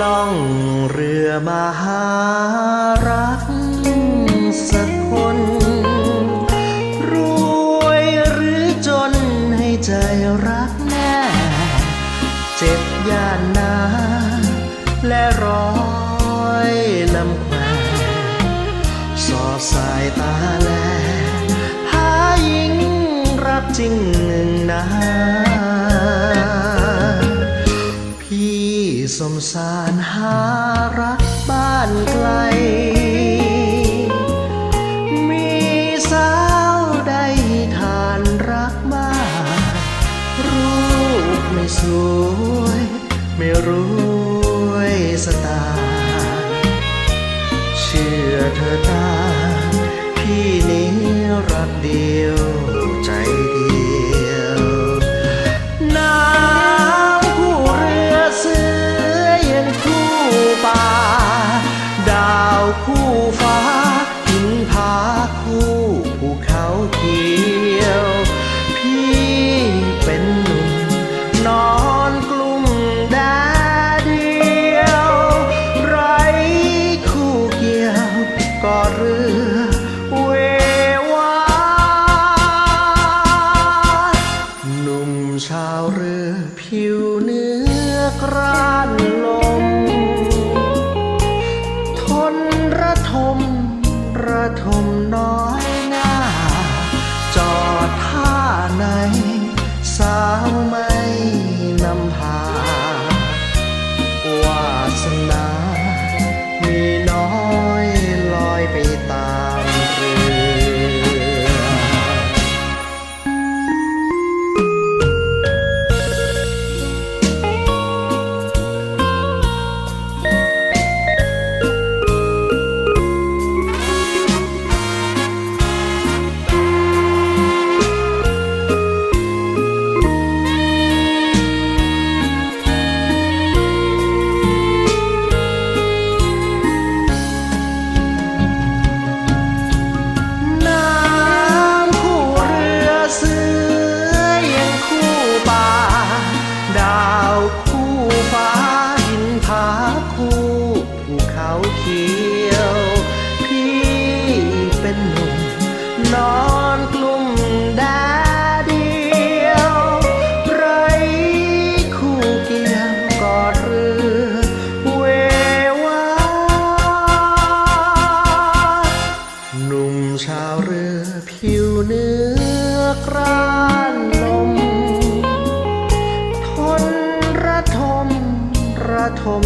ล่องเรือมาหารักสักคน รวยหรือจนให้ใจรักแน่ เจ็บย่านนาและร้อยลำแควสอดสายตาแลหาหญิงรักจริงหนึ่งนา สมสารหารักบ้านไกล มีสาวใดทานรักมาก รูปไม่สวย ไม่รวยสตล์เชื่อเธอตา พี่นี้รักเดียว ครานลม ขาเขียว พี่เป็นหนุ่มนอนกลุ่มดดเดียวไรคู่เกี่ยวกอดเรือเววาหนุ่มชาวเรือผิวเนื้อกรานลมทนระทมระทม